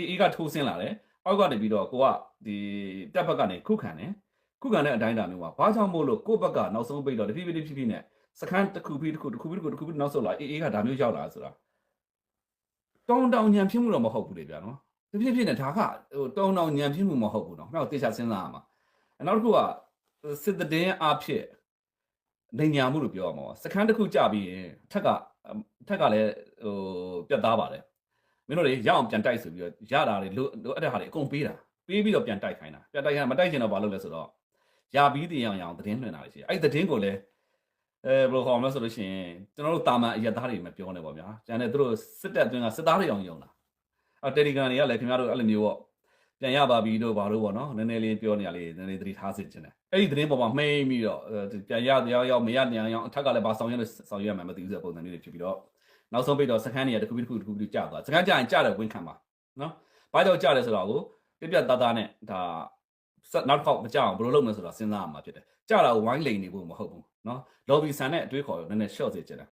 အေးအေးကထိုးဆင်းလာတယ်အောက်ကနေပြီးတော့ကိုကဒီတက်ဘက်ကနေခုခံတယ်ခုခံတဲ့အတိုင်းအတာမျိုးမှာဘာကြောင့်မို့လို့ကိုယ့်ဘက်ကနောက်ဆုံးပိတ်တော့တဖြည်းဖြည်းတဖြည်းဖြည်းနဲ့စခန်းတစ်ခုပြီးတစ်ခုတစ်ခုပြီးတစ်ခုတစ်ခုပြီးနောက်ဆုတ်လာအေးအေးကဒါမျိုးရောက်လာဆိုတာတောင်းတောင်းညံဖြစ်မှုတော့မဟုတ်ဘူးလေဗျာနော်တဖြည်းဖြည်းနဲ့ဒါကဟိုတောင်းတောင်းညံဖြစ်မှုမဟုတ်ဘူးနော်မှောက်တေချာစဉ်းစားရမှာနောက်တစ်ခုကစစ်တည်င်းအဖြစ်နေညာမှုလို့ပြောရမှာပါစခန်းတစ်ခုကြပြီးရင်ထက်ကထက်ကလည်းဟိုပြတ်သားပါတယ် မင်းတို့တွေရအောင်ပြန်တိုက်ဆိုပြီးတော့ရတာတွေလိုလိုအပ်တဲ့ဟာတွေအကုန်ပေးတာပေးပြီးတော့ပြန်တိုက်ခိုင်းတာပြန်တိုက်ခိုင်းမတိုက်ချင်တော့ဘာလုပ်လဲဆိုတော့ရပြီးတင်အောင်ရအောင်သတင်းလွှင့်တာတွေရှိတယ်အဲ့ဒီသတင်းကိုလည်းအဲဘယ်လိုခေါ်မလဲဆိုလို့ရှိရင်ကျွန်တော်တို့တာမန်အရက်သားတွေမပြောနဲ့ပေါ့ဗျာကျန်တဲ့သူတို့စစ်တပ်အတွင်းကစစ်သားတွေအောင်ယုံတာအော်တယ်လီဂရမ်တွေကလည်းခင်ဗျားတို့အဲ့လိုမျိုးပေါ့ ပြန်ရပါပြီတို့ဘာလို့ပေါ့နော်နည်းနည်းလေးပြောနေရလေးနည်းနည်းသတိထားစေချင်တယ်အဲ့ဒီသတင်းပေါ်မှာမှိမ့်ပြီးတော့ပြန်ရတရားရောက်မရနေအောင်အထက်ကလည်းဘာဆောင်ရွက်လို့ဆောင်ရွက်ရမှာမသိဘူးဆိုတဲ့ပုံစံမျိုးတွေဖြစ်ပြီးတော့နောက်ဆုံးပိတ်တော့စခန်းတွေကတစ်ခုပြီးတစ်ခုတစ်ခုပြီးကြာသွားစခန်းကြာရင်ကြာတယ်ဝင်ခံပါနော်ဘာကြောင့်ကြာလဲဆိုတော့ကိုပြပြတသားနဲ့ဒါနောက်တစ်ခေါက်မကြအောင်ဘယ်လိုလုပ်မလဲဆိုတော့စဉ်းစားရမှာဖြစ်တယ်ကြာတာကိုဝိုင်းလိန်နေဖို့မဟုတ်ဘူးနော်လော်ဘီဆန်နဲ့အတွေးခေါ်ရောနည်းနည်း short စေချင်တယ်